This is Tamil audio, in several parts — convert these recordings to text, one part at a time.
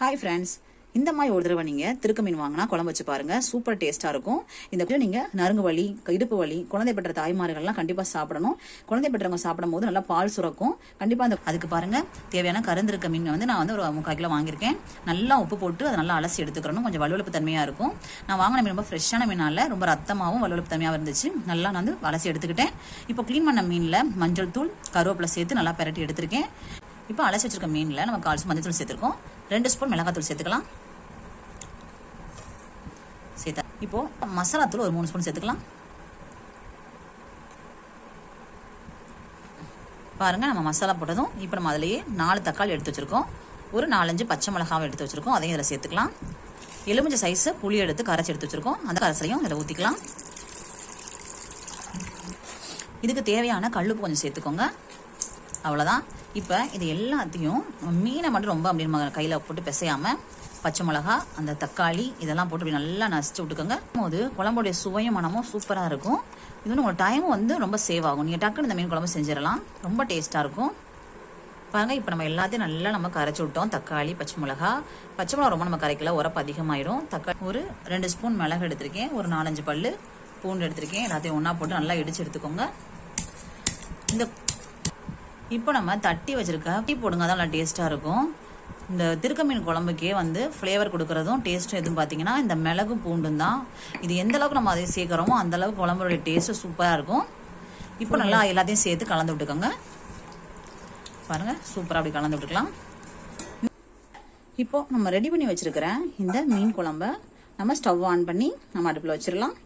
ஹாய் ஃப்ரெண்ட்ஸ் இந்த மாதிரி ஒரு தடவை நீங்கள் திருக்க மீன் வாங்கினா குழம்பு வச்சு பாருங்கள் சூப்பர் டேஸ்ட்டாக இருக்கும். இந்த கூட நீங்கள் நறுங்கு வலி இடுப்பு வலி குழந்தை பெற்ற தாய்மார்கள்லாம் கண்டிப்பாக சாப்பிடணும். குழந்தை பெற்றவங்க சாப்பிடும் போது நல்லா பால் சுரக்கும். கண்டிப்பாக அந்த அதுக்கு பாருங்கள் தேவையான கருந்திருக்க மீன் வந்து நான் வந்து ஒரு முக்கால் கிலோ வாங்கியிருக்கேன். நல்லா உப்பு போட்டு அதை நல்லா அலசி எடுத்துக்கிறணும். கொஞ்சம் வலுவலுப்பு தன்மையாக இருக்கும். நான் வாங்கின மீன் ரொம்ப ஃப்ரெஷ்ஷான மீனால் ரொம்ப ரத்தமாகவும் வலுவலுப்பு தன்மையாக இருந்துச்சு. நல்லா நான் வந்து அலசி எடுத்துக்கிட்டேன். இப்போ க்ளீன் பண்ண மீனில் மஞ்சள் தூள் கருவேப்பிலை சேர்த்து நல்லா பெரட்டி எடுத்திருக்கேன். இப்போ அலசி வச்சிருக்க மீனில் நம்ம கால் ஸ்பூன் மஞ்சள் தூள் சேர்த்துருக்கோம். ரெண்டு ஸ்பூன் மிளகாத்தூள் சேர்த்துக்கலாம். சேர்த்தா இப்போ மசாலா தூள் ஒரு மூணு ஸ்பூன் சேர்த்துக்கலாம். பாருங்க நம்ம மசாலா போட்டதும் இப்போ நம்ம அதிலேயே நாலு தக்காளி எடுத்து வச்சிருக்கோம். ஒரு நாலஞ்சு பச்சை மிளகாவை எடுத்து வச்சிருக்கோம். அதையும் இதில் சேர்த்துக்கலாம். எலுமிச்சை சைஸு புளி எடுத்து கரைச்சி எடுத்து வச்சிருக்கோம். அந்த கரைசலையும் இதில் ஊற்றிக்கலாம் இதுக்கு தேவையான கல்லுப்பு கொஞ்சம் சேர்த்துக்கோங்க. அவ்வளோதான் இப்போ இது எல்லாத்தையும் மீனை மட்டும் ரொம்ப அப்படின்னு கையில் போட்டு பிசையாமல் பச்சை மிளகா அந்த தக்காளி இதெல்லாம் போட்டு இப்படி நல்லா நசிச்சு விட்டுக்கோங்க. போது குழம்புடைய சுவையும் மனமும் சூப்பராக இருக்கும். இது வந்து உங்கள் டைமும் வந்து ரொம்ப சேவ் ஆகும். நீங்கள் டக்குன்னு இந்த மீன் குழம்பு செஞ்சிடலாம். ரொம்ப டேஸ்ட்டாக இருக்கும். பாருங்க இப்போ நம்ம எல்லாத்தையும் நல்லா நம்ம கரைச்சி விட்டோம். தக்காளி பச்சை மிளகா. பச்சை மிளகா ரொம்ப நம்ம கரைக்கல உரப்பு அதிகமாயிரும். தக்காளி ஒரு ரெண்டு ஸ்பூன் மிளகு எடுத்திருக்கேன். ஒரு நாலஞ்சு பல் பூண்டு எடுத்திருக்கேன். எல்லாத்தையும் ஒன்றா போட்டு நல்லா இடிச்சு எடுத்துக்கோங்க. இந்த இப்போ நம்ம தட்டி வச்சிருக்க டீ போடுங்க அதான் நல்லா டேஸ்ட்டாக இருக்கும். இந்த திருக்க மீன் குழம்புக்கே வந்து ஃப்ளேவர் கொடுக்கறதும் டேஸ்ட்டும் எதுவும் பார்த்தீங்கன்னா இந்த மிளகு பூண்டும் தான். இது எந்த அளவுக்கு நம்ம அதை சேர்க்குறோமோ அந்த அளவுக்கு குழம்புடைய டேஸ்ட்டு சூப்பராக இருக்கும். இப்போ நல்லா எல்லாத்தையும் சேர்த்து கலந்து விட்டுக்கோங்க. பாருங்க சூப்பராக அப்படி கலந்து விட்டுக்கலாம். இப்போ நம்ம ரெடி பண்ணி வச்சிருக்கிற இந்த மீன் குழம்ப நம்ம ஸ்டவ் ஆன் பண்ணி நம்ம அடுப்பில் வச்சிடலாம்.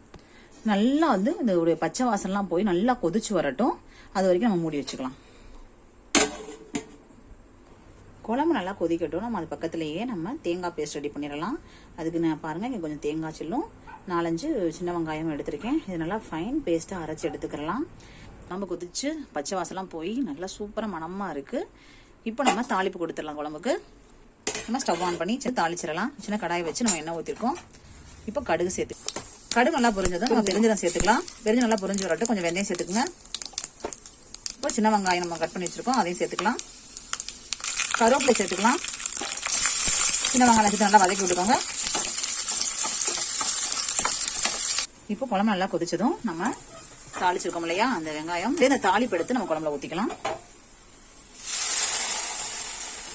நல்லா வந்து இந்த பச்சை வாசனெலாம் போய் நல்லா கொதிச்சு வரட்டும். அது வரைக்கும் நம்ம மூடி வச்சுக்கலாம். குழம்பு நல்லா கொதிக்கட்டும். நம்ம அது பக்கத்துலேயே நம்ம தேங்காய் பேஸ்ட் ரெடி பண்ணிடலாம். அதுக்கு நான் பாருங்கள் இங்கே கொஞ்சம் தேங்காய் சில்லும். நாலஞ்சு சின்ன வெங்காயம் எடுத்திருக்கேன். இது நல்லா ஃபைன் பேஸ்ட்டாக அரைச்சி எடுத்துக்கிறலாம். நம்ம கொதிச்சு பச்சை வாசலாம் போய் நல்லா சூப்பராக மணமாக இருக்குது இப்போ நம்ம தாளிப்பு கொடுத்துடலாம் குழம்புக்கு. நம்ம ஸ்டவ் ஆன் பண்ணி சின்ன தாளிச்சிடலாம். சின்ன கடாயை வச்சு நம்ம எண்ணெய் ஊற்றிருக்கோம் இப்போ கடுகு சேர்த்து கடுகு நல்லா புரிஞ்சதும் நம்ம பெருஞ்சரம் சேர்த்துக்கலாம். பெருஞ்சு நல்லா பொரிஞ்சு வரட்டும். கொஞ்சம் வெந்தயம் சேர்த்துக்குங்க. இப்போ சின்ன வெங்காயம் நம்ம கட் பண்ணி வச்சுருக்கோம். அதையும் சேர்த்துக்கலாம். கருவேப்பிலை சேர்த்துக்கலாம். சின்ன வெங்காயம் சேர்த்து நல்லா வதக்கி விட்டுக்கோங்க. இப்போ குழம்பு நல்லா கொதிச்சதும் நம்ம தாளிச்சிருக்கோம் இல்லையா? அந்த வெங்காயம். இந்த தாளிப்பு எடுத்து நம்ம குழம்புல ஊற்றிக்கலாம்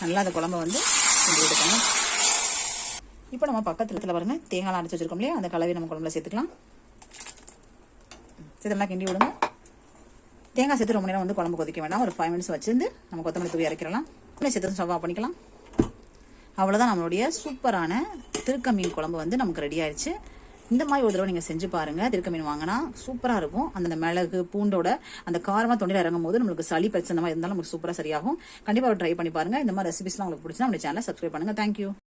நல்லா அந்த குழம்பு வந்து செஞ்சு எடுக்கணும். இப்போ நம்ம பக்கத்தில் பாருங்க தேங்காய் அரைச்சி வச்சிருக்கோம் இல்லையா? அந்த கலவையை நம்ம குழம்புல சேர்த்துக்கலாம். இதெல்லாம் கிண்டி விடுங்க. தேங்காய் சேர்த்து ரொம்ப நேரம் வந்து குழம்பு கொதிக்க வேண்டாம் ஒரு ஃபைவ் மினிட்ஸ் வச்சிருந்து நம்ம கொத்தமல்லி தூவி இறக்கிறலாம் சேர்த்து ஸ்டவ் ஆஃப் பண்ணிக்கலாம். அவ்வளோதான் நம்மளுடைய சூப்பரான திருக்க மீன் குழம்பு வந்து நமக்கு ரெடி ஆயிடுச்சு. இந்த மாதிரி ஒரு தடவை நீங்கள் செஞ்சு பாருங்கள் திருக்க மீன் வாங்கினா சூப்பராக இருக்கும். அந்த மிளகு பூண்டோட அந்த காரமாக தொண்டில் இறங்கும் போது நம்மளுக்கு சளி பிரச்சனை மாதிரி இருந்தாலும் நமக்கு சூப்பராக சரியாகும். கண்டிப்பாக ட்ரை பண்ணி பாருங்கள் இந்த மாதிரி ரெசிபிஸ்லாம் உங்களுக்கு பிடிச்சா நம்ம சேனலை சப்ஸ்கிரைப் பண்ணுங்கள் தேங்க்யூ